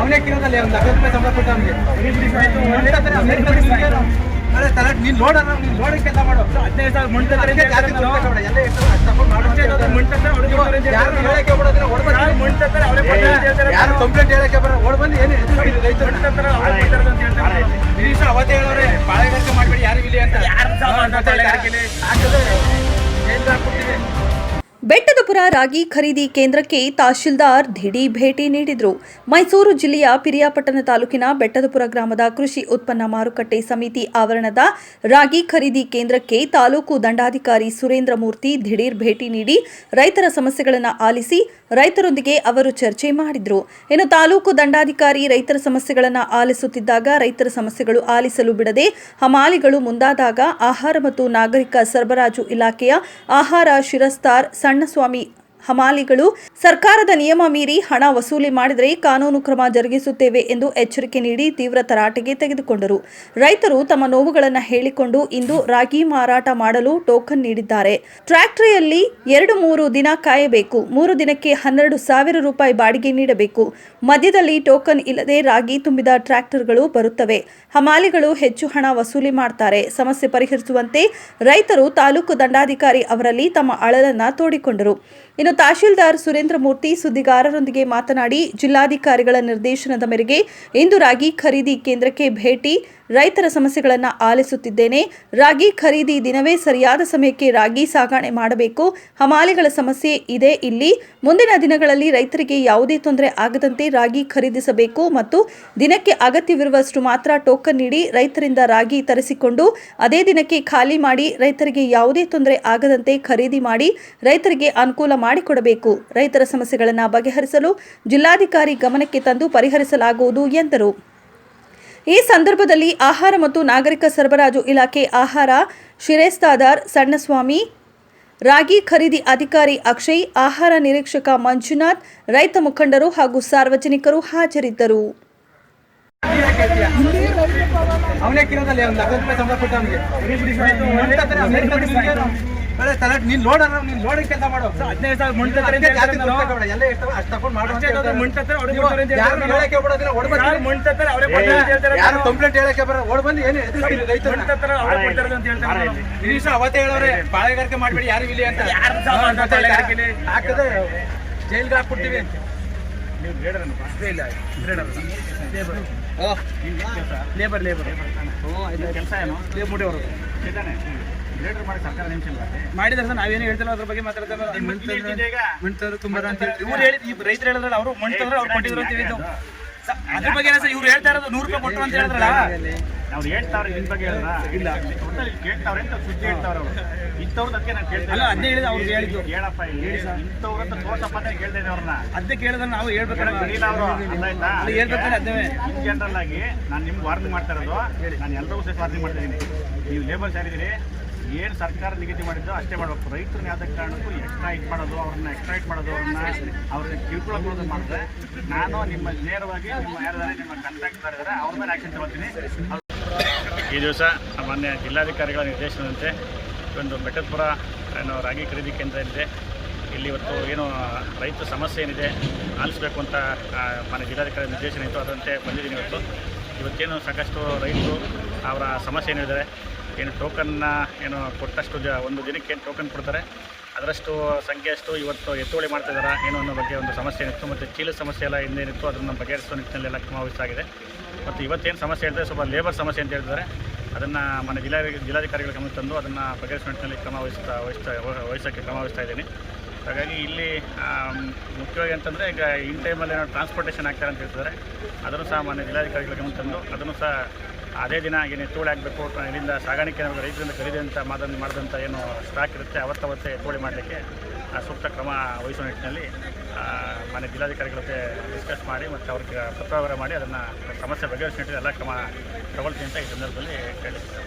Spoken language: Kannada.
ಅವನೇ ಕಿರೋದಲ್ಲಿ ಒಂದು ಲಕ್ಷ ರೂಪಾಯಿ ಸಂಬಳ ಕೊಟ್ಟು ಅವನಿಗೆ. ಅದೇ ತಲೆ ನೀನ್ ನೋಡ ನೀನ್ ನೋಡಿ ಕೆಲಸ ಮಾಡು. ಹದಿನೈದು ಸಾವಿರ ಮುಂಚೆ ಅದಕ್ಕೆ ಜಾಸ್ತಿ ದುಡ್ಡು ತಗೊಬೇಡ. ಎಲ್ಲ ಮಾಡು ಅಂತ ಹೇಳ್ತಾರೆ. ಯಾರು ಹೇಳಕ್ಕೆ ಬಂದು ಯಾರು ಕಂಪ್ಲೇಂಟ್ ಹೇಳಕ್ಕೆ ಬರ ಓಡ್ ಬಂದು ಏನು ರೈತರು. ಅವತ್ತೇ ಹೇಳೋರೆ ಬಾಳೆಗಾರಿಕೆ ಮಾಡಬೇಡಿ ಯಾರು ಇಲ್ಲಿ ಅಂತ. ಯಾರು ಬೆಟ್ಟದಪುರ ರಾಗಿ ಖರೀದಿ ಕೇಂದ್ರಕ್ಕೆ ತಹಶೀಲ್ದಾರ್ ದಿಢಿ ಭೇಟಿ ನೀಡಿದರು. ಮೈಸೂರು ಜಿಲ್ಲೆಯ ಪಿರಿಯಾಪಟ್ಟಣ ತಾಲೂಕಿನ ಬೆಟ್ಟದಪುರ ಗ್ರಾಮದ ಕೃಷಿ ಉತ್ಪನ್ನ ಮಾರುಕಟ್ಟೆ ಸಮಿತಿ ಆವರಣದ ರಾಗಿ ಖರೀದಿ ಕೇಂದ್ರಕ್ಕೆ ತಾಲೂಕು ದಂಡಾಧಿಕಾರಿ ಸುರೇಂದ್ರ ಮೂರ್ತಿ ದಿಢೀರ್ ಭೇಟಿ ನೀಡಿ ರೈತರ ಸಮಸ್ಯೆಗಳನ್ನು ಆಲಿಸಿ ರೈತರೊಂದಿಗೆ ಅವರು ಚರ್ಚೆ ಮಾಡಿದರು. ಇನ್ನು ತಾಲೂಕು ದಂಡಾಧಿಕಾರಿ ರೈತರ ಸಮಸ್ಯೆಗಳನ್ನು ಆಲಿಸುತ್ತಿದ್ದಾಗ ರೈತರ ಸಮಸ್ಯೆಗಳು ಆಲಿಸಲು ಬಿಡದೆ ಹಮಾಲಿಗಳು ಮುಂದಾದಾಗ ಆಹಾರ ಮತ್ತು ನಾಗರಿಕ ಸರಬರಾಜು ಇಲಾಖೆಯ ಆಹಾರ ಶಿರಸ್ತಾರ್ ಸಣ್ಣಸ್ವಾಮಿ ಹಮಾಲಿಗಳು ಸರ್ಕಾರದ ನಿಯಮ ಮೀರಿ ಹಣ ವಸೂಲಿ ಮಾಡಿದರೆ ಕಾನೂನು ಕ್ರಮ ಜರುಗಿಸುತ್ತೇವೆ ಎಂದು ಎಚ್ಚರಿಕೆ ನೀಡಿ ತೀವ್ರ ತರಾಟೆಗೆ ತೆಗೆದುಕೊಂಡರು. ರೈತರು ತಮ್ಮ ನೋವುಗಳನ್ನು ಹೇಳಿಕೊಂಡು ಇಂದು ರಾಗಿ ಮಾರಾಟ ಮಾಡಲು ಟೋಕನ್ ನೀಡಿದ್ದಾರೆ. ಟ್ರ್ಯಾಕ್ಟರಿಯಲ್ಲಿ ಎರಡು ಮೂರು ದಿನ ಕಾಯಬೇಕು. ಮೂರು ದಿನಕ್ಕೆ ಹನ್ನೆರಡು ಸಾವಿರ ರೂಪಾಯಿ ಬಾಡಿಗೆ ನೀಡಬೇಕು. ಮಧ್ಯದಲ್ಲಿ ಟೋಕನ್ ಇಲ್ಲದೆ ರಾಗಿ ತುಂಬಿದ ಟ್ರ್ಯಾಕ್ಟರ್ಗಳು ಬರುತ್ತವೆ. ಹಮಾಲಿಗಳು ಹೆಚ್ಚು ಹಣ ವಸೂಲಿ ಮಾಡ್ತಾರೆ. ಸಮಸ್ಯೆ ಪರಿಹರಿಸುವಂತೆ ರೈತರು ತಾಲೂಕು ದಂಡಾಧಿಕಾರಿ ಅವರಲ್ಲಿ ತಮ್ಮ ಅಳಲನ್ನ ತೋಡಿಕೊಂಡರು. ಇನ್ನು ತಹಶೀಲ್ದಾರ್ ಸುರೇಂದ್ರ ಮೂರ್ತಿ ಸುದ್ದಿಗಾರರೊಂದಿಗೆ ಮಾತನಾಡಿ ಜಿಲ್ಲಾಧಿಕಾರಿಗಳ ನಿರ್ದೇಶನದ ಮೇರೆಗೆ ಇಂದು ರಾಗಿ ಖರೀದಿ ಕೇಂದ್ರಕ್ಕೆ ಭೇಟಿ ರೈತರ ಸಮಸ್ಯೆಗಳನ್ನು ಆಲಿಸುತ್ತಿದ್ದೇನೆ. ರಾಗಿ ಖರೀದಿ ದಿನವೇ ಸರಿಯಾದ ಸಮಯಕ್ಕೆ ರಾಗಿ ಸಾಗಣೆ ಮಾಡಬೇಕು. ಹಮಾಲಿಗಳ ಸಮಸ್ಯೆ ಇದೆ ಇಲ್ಲಿ. ಮುಂದಿನ ದಿನಗಳಲ್ಲಿ ರೈತರಿಗೆ ಯಾವುದೇ ತೊಂದರೆ ಆಗದಂತೆ ರಾಗಿ ಖರೀದಿಸಬೇಕು ಮತ್ತು ದಿನಕ್ಕೆ ಅಗತ್ಯವಿರುವಷ್ಟು ಮಾತ್ರ ಟೋಕನ್ ನೀಡಿ ರೈತರಿಂದ ರಾಗಿ ತರಿಸಿಕೊಂಡು ಅದೇ ದಿನಕ್ಕೆ ಖಾಲಿ ಮಾಡಿ ರೈತರಿಗೆ ಯಾವುದೇ ತೊಂದರೆ ಆಗದಂತೆ ಖರೀದಿ ಮಾಡಿ ರೈತರಿಗೆ ಅನುಕೂಲ ಮಾಡಿಕೊಡಬೇಕು. ರೈತರ ಸಮಸ್ಯೆಗಳನ್ನು ಬಗೆಹರಿಸಲು ಜಿಲ್ಲಾಧಿಕಾರಿ ಗಮನಕ್ಕೆ ತಂದು ಪರಿಹರಿಸಲಾಗುವುದು ಎಂದರು. ಈ ಸಂದರ್ಭದಲ್ಲಿ ಆಹಾರ ಮತ್ತು ನಾಗರಿಕ ಸರಬರಾಜು ಇಲಾಖೆ ಆಹಾರ, ಶಿರೇಸ್ತಾದಾರ್, ಸಣ್ಣಸ್ವಾಮಿ, ರಾಗಿ ಖರೀದಿ ಅಧಿಕಾರಿ ಅಕ್ಷಯ್, ಆಹಾರ ನಿರೀಕ್ಷಕ ಮಂಜುನಾಥ್, ರೈತ ಮುಖಂಡರು ಹಾಗೂ ಸಾರ್ವಜನಿಕರು ಹಾಜರಿದ್ದರು. ಅವನೇ ಕಿರೋದಲ್ಲಿ ಒಂದು ಲಕ್ಷ ರೂಪಾಯಿ ಸಂಬಳ ಕೊಟ್ಟು ಅವನಿಗೆ ನೀನ್ ನೋಡ ನೀನ್ ಕೆಲಸ ಮಾಡೋ. ಹದಿನೈದು ಸಾವಿರ. ಎಲ್ಲ ಎಷ್ಟು ಅಷ್ಟು ತಗೊಂಡು ಮಾಡು ಅಂತ ಹೇಳ್ತಾರೆ. ಯಾರು ಹೇಳಕ್ಕೆ ಯಾರು ಕಂಪ್ಲೇಂಟ್ ಹೇಳಕ್ಕೆ ಬರೋ ಓಡ್ ಬಂದು ಏನು ಅಂತ ಹೇಳ್ತಾರೆ ಗಿರೀಶ ಅವತ್ತೇ ಹೇಳೋರೆ ಬಾಳೆಗಾರಿಕೆ ಮಾಡಬೇಡಿ ಯಾರು ಇಲ್ಲಿ ಅಂತ. ಯಾರು ಹಾಕ್ಬಿಡ್ತೀವಿ ಅಂತ. ನೀವು ಇಲ್ಲ ಲೇಬರ್ ಲೇಬರ್ ಕೆಲಸ ಏನು? ಲೇಬರ್ ಮುಟ್ಟಿ ನಿಮಿಷ ಮಾಡಿದ್ರೆ ಸರ್ ನಾವೇನು ಹೇಳ್ತಿಲ್ಲ ಅದ್ರ ಬಗ್ಗೆ ಮಾತಾಡ್ತಾರೆ ಇವ್ರು ಹೇಳಿದ್ರು ಇವ್ರು ರೈತರು ಹೇಳಿದ್ರಲ್ಲ ಅವರು ಮಣ್ಣು ತಂದ್ರೆ ಅವ್ರು ಕೊಟ್ಟಿದ್ರು ಅಂತ ಹೇಳಿದ್ದು. ಅದ್ರ ಬಗ್ಗೆ ಸರ್ ಇವ್ರು ಹೇಳ್ತಾ ಇರೋದು ನೂರು ರೂಪಾಯಿ ಕೊಟ್ಟರು ಅಂತ ಹೇಳಿದ್ರಲ್ಲ? ಅವ್ರು ಹೇಳ್ತಾವ್ರೆ ನಿನ್ ಬಗ್ಗೆ ಹೇಳಿದ್ರ ಇಲ್ಲ. ಒಟ್ಟಲ್ಲಿ ಕೇಳ್ತಾವ್ರೆ ಅಂತ ಸುದ್ದಿ ಹೇಳ್ತಾವ್ರ ಅವರು. ಇಂಥವ್ರದ್ದು ಅದಕ್ಕೆ ನಾನು ಕೇಳ್ತಾ ಅಲ್ಲ ಅದನ್ನೇ ಹೇಳಿದ ಅವ್ರಿಗೆ ಹೇಳಿದ್ದು. ಹೇಳಪ್ಪ ಸರ್. ಇಂಥವ್ರ ಅಂತ ತೋರ್ಸಪ್ಪ ಅಂತ ಕೇಳ್ತಾ ಇದ್ದೆ ಅವ್ರನ್ನ. ಅದಕ್ಕೆ ಕೇಳಿದ್ರೆ ನಾವು ಹೇಳ್ಬೇಕಲ್ಲ. ಇಲ್ಲ ಅವರು ಅದು ಹೇಳ್ಬೇಕಂದ್ರೆ ಅದೇ ಜನರಲ್ ಆಗಿ ನಾನು ನಿಮ್ಗೆ ವಾರ್ನಿಂಗ್ ಮಾಡ್ತಾ ಇರೋದು. ನಾನು ಎಲ್ಲರಿಗೂ ಸಹ ವಾರ್ನಿಂಗ್ ಮಾಡ್ತಾ ಇದ್ದೀನಿ. ನೀವು ಲೇಬರ್ ಯಾರಿದ್ದೀರಿ? ಏನು ಸರ್ಕಾರ ನಿಗದಿ ಮಾಡಿದ್ದೋ ಅಷ್ಟೇ ಮಾಡಬೇಕು. ರೈತರನ್ನ ಯಾವ ಕಾರಣಕ್ಕೂ ಎಕ್ಸ್ಟ್ರಾ ಇದು ಮಾಡೋದು, ಅವ್ರನ್ನ ಎಕ್ಸ್ಟ್ರಾಕ್ಟ್ ಮಾಡೋದು, ಅವ್ರನ್ನ ಅವ್ರನ್ನ ಕಿಳ್ಕೊಳ್ಳೋದು ಮಾಡಿದ್ರೆ ನಾನು ನಿಮ್ಮ ನೇರವಾಗಿ ನಿಮ್ಮ ಯಾರ್ದಾರೆ ನಿಮ್ಮ ಕಾಂಟ್ಯಾಕ್ಟ್ ಮಾಡಿದರೆ ಅವ್ರ ಮೇಲೆ ಆ್ಯಕ್ಷನ್ ತಗೊಳ್ತೀನಿ ಈ ದಿವಸ ಮಾನ್ಯ ಜಿಲ್ಲಾಧಿಕಾರಿಗಳ ನಿರ್ದೇಶನದಂತೆ ಒಂದು ಬೆಟ್ಟದಪುರ ಏನೋ ರಾಗಿ ಖರೀದಿ ಕೇಂದ್ರ ಇದೆ. ಇಲ್ಲಿ ಇವತ್ತು ಏನು ರೈತ ಸಮಸ್ಯೆ ಏನಿದೆ, ಆಲಿಸಬೇಕು ಅಂತ ಮಾನ್ಯ ಜಿಲ್ಲಾಧಿಕಾರಿ ನಿರ್ದೇಶನ ಇತ್ತು ಅದರಂತೆ ಬಂದಿದ್ದೀನಿ ಇವತ್ತು. ಇವತ್ತೇನು ಸಾಕಷ್ಟು ರೈತರು ಅವರ ಸಮಸ್ಯೆ ಏನಿದೆ ಏನು ಟೋಕನ್ನ ಏನು ಕೊಟ್ಟಷ್ಟು ಜ ಒಂದು ದಿನಕ್ಕೆ ಏನು ಟೋಕನ್ ಕೊಡ್ತಾರೆ, ಅದರಷ್ಟು ಸಂಖ್ಯೆ ಅಷ್ಟು ಇವತ್ತು ಎತ್ತುವಳಿ ಮಾಡ್ತಾ ಇದ್ದಾರಾ ಏನೋ ಅನ್ನೋ ಬಗ್ಗೆ ಒಂದು ಸಮಸ್ಯೆ ಏನಿತ್ತು, ಮತ್ತು ಚೀಲ ಸಮಸ್ಯೆ ಎಲ್ಲ ಹಿಂದೇನಿತ್ತು ಅದನ್ನು ಬಗೆಹರಿಸುವ ನಿಟ್ಟಿನಲ್ಲಿ ಎಲ್ಲ ಕ್ರಮ ವಹಿಸಲಾಗಿದೆ. ಮತ್ತು ಇವತ್ತೇನು ಸಮಸ್ಯೆ ಹೇಳಿದ್ರೆ ಸ್ವಲ್ಪ ಲೇಬರ್ ಸಮಸ್ಯೆ ಅಂತ ಹೇಳ್ತಿದ್ದಾರೆ ಅದನ್ನು ಮನೆ ಜಿಲ್ಲಾ ಜಿಲ್ಲಾಧಿಕಾರಿಗಳ ಗಮನ ತಂದು ಅದನ್ನು ಬಗೆಹರಿಸುವ ನಿಟ್ಟಿನಲ್ಲಿ ಕ್ರಮ ವಹಿಸ್ತಾ ವಹಿಸ್ತಾ ವಹಿಸೋಕ್ಕೆ ಕ್ರಮ ವಹಿಸ್ತಾ ಇದ್ದೀನಿ. ಹಾಗಾಗಿ ಇಲ್ಲಿ ಮುಖ್ಯವಾಗಿ ಅಂತಂದರೆ ಈಗ ಇನ್ ಟೈಮಲ್ಲಿ ಏನೋ ಟ್ರಾನ್ಸ್ಪೋರ್ಟೇಷನ್ ಆಗ್ತಾರೆ ಅಂತ ಹೇಳ್ತಿದ್ದಾರೆ, ಅದನ್ನು ಸಹ ಮನೆ ಜಿಲ್ಲಾಧಿಕಾರಿಗಳ ಗಮನ ತಂದು ಅದನ್ನು ಸಹ ಅದೇ ದಿನ ಏನೇ ತೋಳಿ ಆಗಬೇಕು ಇಲ್ಲಿಂದ ಸಾಗಾಣಿಕೆ ನಮಗೆ ರೈತರಿಂದ ಖರೀದಿದಂಥ ಮಾದನ್ನು ಮಾಡಿದಂಥ ಏನು ಸ್ಟಾಕ್ ಇರುತ್ತೆ, ಅವತ್ತವತ್ತೇ ತೋಳಿ ಮಾಡಲಿಕ್ಕೆ ಸೂಕ್ತ ಕ್ರಮ ವಹಿಸುವ ನಿಟ್ಟಿನಲ್ಲಿ ಮನೆ ಜಿಲ್ಲಾಧಿಕಾರಿಗಳ ಜೊತೆ ಡಿಸ್ಕಸ್ ಮಾಡಿ ಮತ್ತು ಅವ್ರಿಗೆ ಪತ್ರವ್ಯವಹಾರ ಮಾಡಿ ಅದನ್ನು ಸಮಸ್ಯೆ ಬಗೆಹರಿಸುವ ನಿಟ್ಟಿನಲ್ಲಿ ಎಲ್ಲ ಕ್ರಮ ತಗೊಳ್ತೀನಿ ಅಂತ ಈ ಸಂದರ್ಭದಲ್ಲಿ ಹೇಳಿದ್ದಾರೆ